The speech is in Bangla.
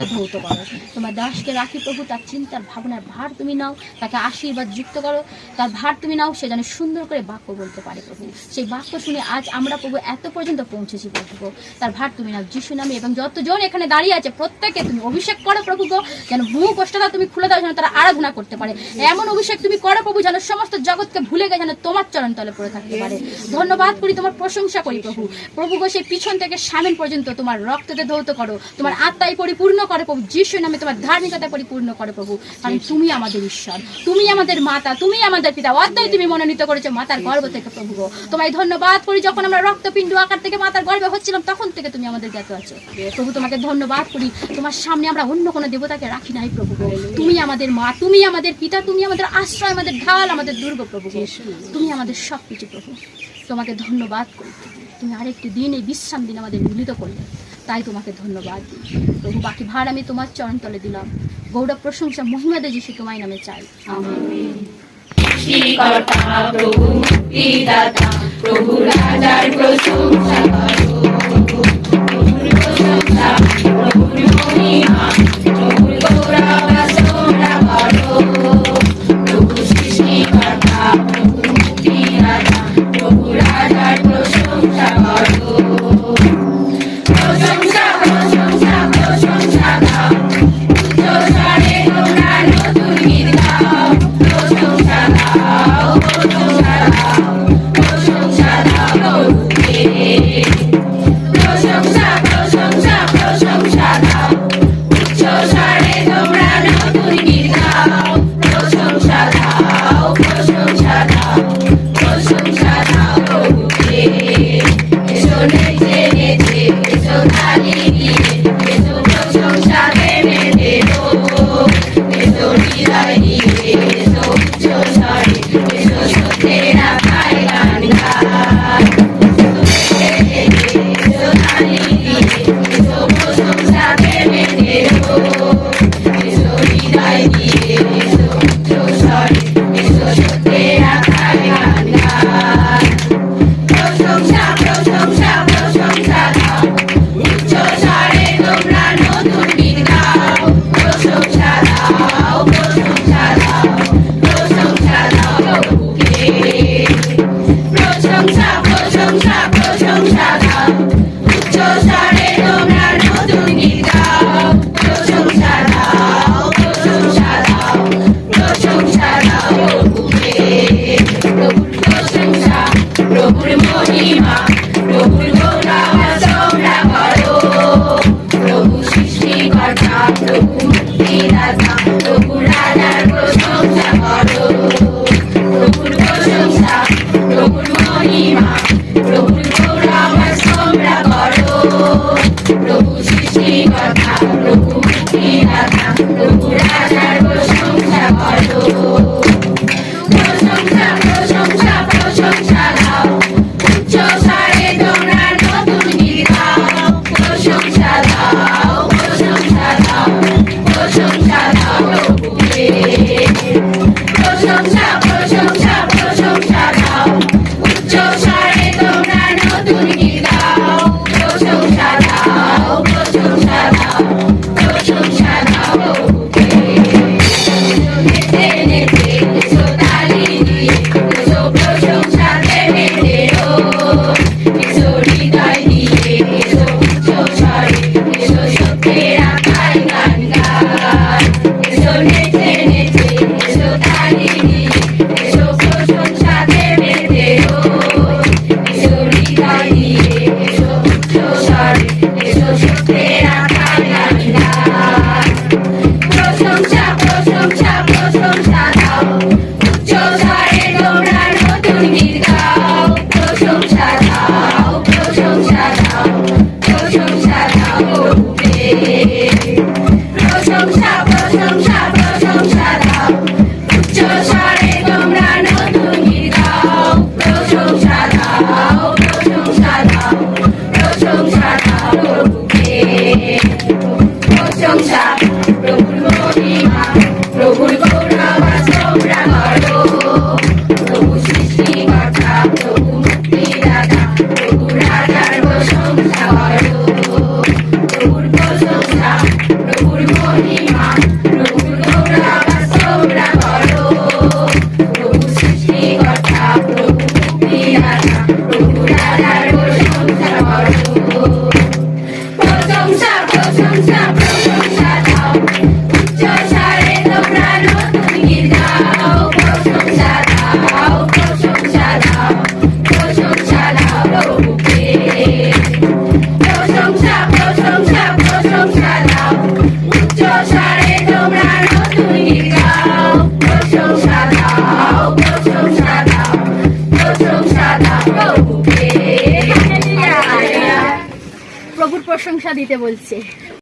ধৌত করো। তোমার দাসকে রাখি প্রভু, তার চিন্তার ভাবনার ভার তুমি নাও, তাকে আশীর্বাদ যুক্ত করো, তার ভার তুমি নাও, সে যেন সুন্দর করে বাক্য বলতে পারে প্রভু। সেই বাক্য শুনে আজ আমরা প্রভু এত পর্যন্ত পৌঁছেছি প্রভু। তার ভার তুমি নাও, যিশু নামে এবং যতজন এখানে দাঁড়িয়ে আছে, প্রত্যেকে তুমি অভিষেক করো প্রভু গো, যেন মুখ কষ্টটা তুমি খুলে দাও, যেন তারা আরাধনা করতে পারে। এমন অভিষেক তুমি করো প্রভু, যেন সমস্ত জগৎকে ভুলে গিয়ে যেন তোমার চরণ তলে পড়ে থাকতে পারে। ধন্যবাদ করি, তোমার প্রশংসা করি প্রভু। প্রভু গো, সেই পিছন থেকে সামিন পর্যন্ত তোমার রক্ততে ধৌত করো, তোমার আত্মায় পরিপূর্ণ করে প্রভু যিশু নামে তোমার ধার্মিকতা পরিপূর্ণ করে প্রভু। কারণ তুমি আমাদের ঈশ্বর, তুমি আমাদের মাতা, তুমি আমাদের পিতা। অদ্যই তুমি মনোনীত করেছ মাতার গর্ব থেকে প্রভু তোমায় ধন্যবাদ করি, যখন আমরা রক্তপিণ্ড আকার থেকে মাতার গর্ভে হচ্ছিলাম, তখন থেকে তুমি আমাদের জ্ঞাত আছো। প্রভু, তোমাকে ধন্যবাদ করি, তোমার সামনে আমরা অন্য কোনো দেবতাকে রাখি নাই প্রভু তুমি আমাদের মা, তুমি আমাদের পিতা, তুমি আমাদের আশ্রয়, আমাদের ঢাল, আমাদের দুর্গ প্রভু। তুমি আমাদের সব কিছু প্রভু। তোমাকে ধন্যবাদ করি। তুমি আরেকটি দিন এই বিশ্রাম দিন আমাদের মিলিত করলে। তাই তোমাকে ধন্যবাদ। দিই প্রভু, বাকি ভার আমি তোমার চরণ তলে দিলাম। গৌরব প্রশংসা মহিমা দে যিশু তোমায় নামে চাই। প্রভু প্রভু, রাজার প্রশংসা করো। প্রভুর প্রশংসা মহিমা। তালি দিয়ে প্রভু সৃষ্টিকর্তা প্রভু মুক্তিদাতা প্রভু রাজার প্রশংসা করো প্রশংসা প্রশংসা প্রশংসা দাও উচ্চ স্বরে তোমরা নতুন গীত গাও প্রশংসা দাও প্রশংসা দাও প্রশংসা দাও প্রভুকে প্রশংসা প্রশংসা দিতে বলছে।